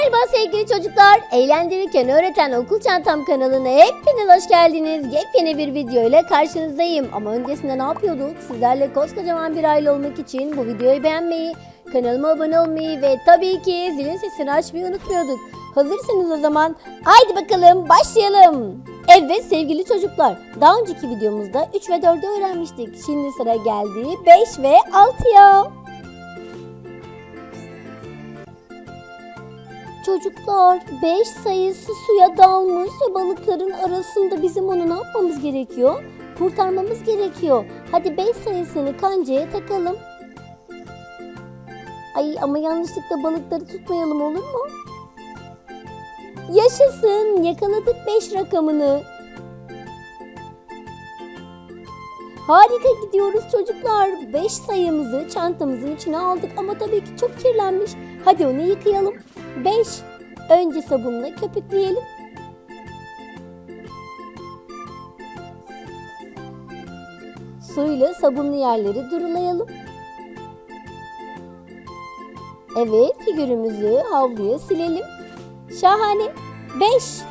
Merhaba sevgili çocuklar. Eğlendirirken öğreten okul çantam kanalına hepiniz hoş geldiniz. Yepyeni bir video ile karşınızdayım. Ama öncesinde ne yapıyorduk? Sizlerle koskocaman bir aile olmak için bu videoyu beğenmeyi, kanalıma abone olmayı ve tabii ki zilin sesini açmayı unutmuyorduk. Hazırsanız o zaman haydi bakalım başlayalım. Evet sevgili çocuklar, daha önceki videomuzda 3 ve 4'ü öğrenmiştik. Şimdi sıra geldi 5 ve 6'ya. Çocuklar 5 sayısı suya dalmış ve balıkların arasında bizim onu ne yapmamız gerekiyor? Kurtarmamız gerekiyor. Hadi 5 sayısını kancaya takalım. Ay ama yanlışlıkla balıkları tutmayalım olur mu? Yaşasın yakaladık 5 rakamını. Harika gidiyoruz çocuklar. 5 sayımızı çantamızın içine aldık ama tabii ki çok kirlenmiş. Hadi onu yıkayalım. 5. Önce sabunla köpükleyelim. Suyla sabunlu yerleri durulayalım. Evet, figürümüzü havluya silelim. Şahane. 5.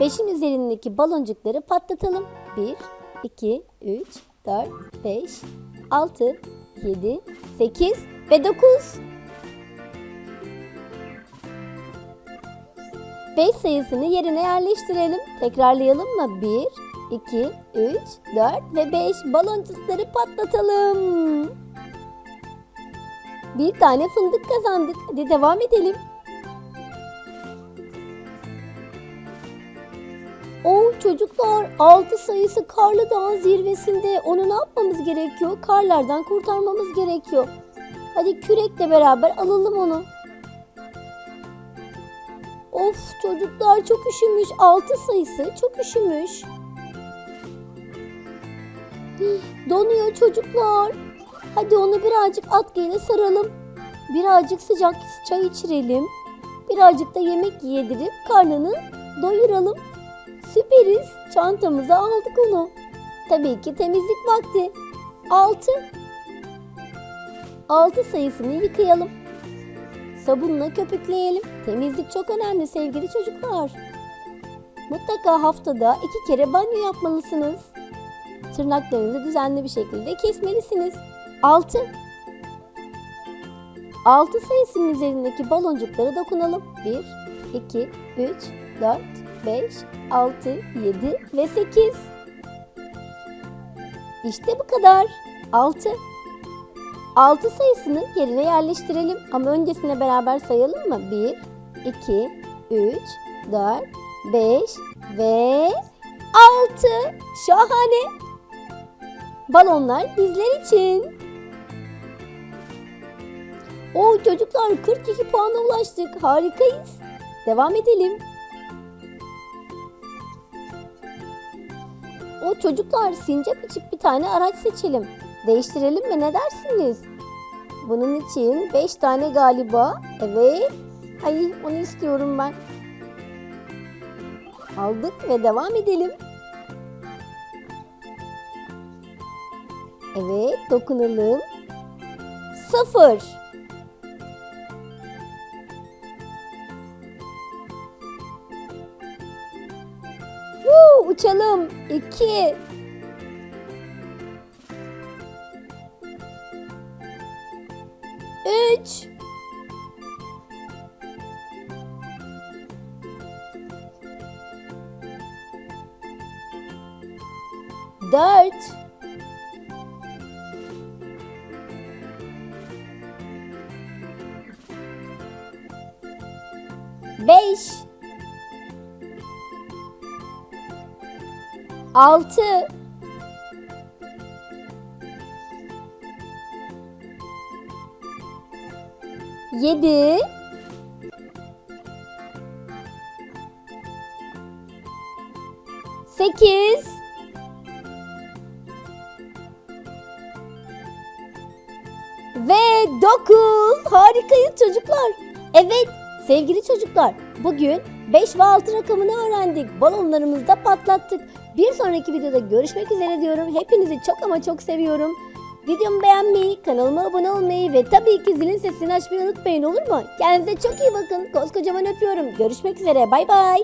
5'in üzerindeki baloncukları patlatalım. 1, 2, 3, 4, 5, 6, 7, 8 ve 9. 5 sayısını yerine yerleştirelim. Tekrarlayalım mı? 1, 2, 3, 4 ve 5 baloncukları patlatalım. Bir tane fındık kazandık. Hadi devam edelim. Oo çocuklar 6 sayısı Karlı Dağın zirvesinde. Onu ne yapmamız gerekiyor? Karlardan kurtarmamız gerekiyor. Hadi kürekle beraber alalım onu. Of çocuklar çok üşümüş. 6 sayısı çok üşümüş. Donuyor çocuklar. Hadi onu birazcık atkıyla saralım. Birazcık sıcak çay içirelim. Birazcık da yemek yedirip karnını doyuralım. Süperiz. Çantamıza aldık onu. Tabii ki temizlik vakti. 6. 6 sayısını yıkayalım. Sabunla köpükleyelim. Temizlik çok önemli sevgili çocuklar. Mutlaka haftada iki kere banyo yapmalısınız. Tırnaklarınızı düzenli bir şekilde kesmelisiniz. 6. 6 sayısının üzerindeki baloncuklara dokunalım. 1, 2, 3, 4, 5, 6, 7 ve 8. İşte bu kadar. 6. 6 sayısını yerine yerleştirelim ama öncesine beraber sayalım mı? 1, 2, 3, 4, 5 ve 6. Şahane. Balonlar bizler için. Oo çocuklar 42 puana ulaştık. Harikayız. Devam edelim. O çocuklar sincap içip bir tane araç seçelim. Değiştirelim mi ne dersiniz? Bunun için 5 tane galiba. Evet. Ay onu istiyorum ben. Aldık ve devam edelim. Evet dokunalım. Sıfır. Woo, uçalım. İki. Üç. Dört. Beş. Altı. Yedi. Sekiz. Ve dokuz. Harikayız çocuklar. Evet sevgili çocuklar bugün 5 ve 6 rakamını öğrendik. Balonlarımızı da patlattık. Bir sonraki videoda görüşmek üzere diyorum. Hepinizi çok ama çok seviyorum. Videomu beğenmeyi, kanalıma abone olmayı ve tabii ki zilin sesini açmayı unutmayın olur mu? Kendinize çok iyi bakın. Koskocaman öpüyorum. Görüşmek üzere. Bay bay.